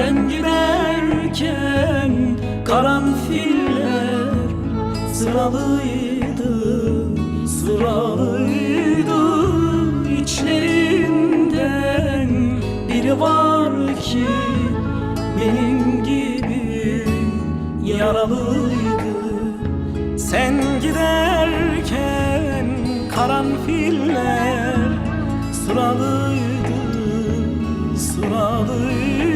Sen giderken karanfiller sıralıydı, sıralıydı İçlerinden. Biri var ki benim gibi yaralıydı. Sen giderken karanfiller sıralıydı, sıralıydı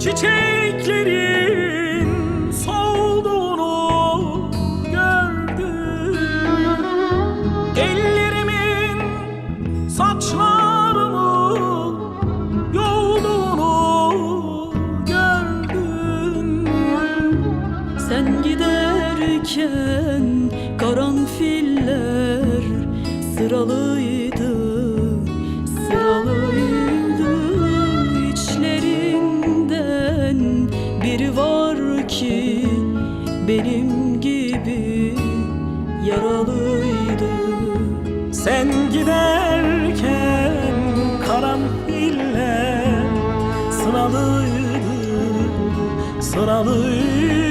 çiçeklerin solduğunu gördüm. Ellerimin saçlarımı yolduğunu gördüm. Sen giderken karanfiller sıralıydı, yaralıydı. Sen giderken karanfiller sıralıydı, sıralıydı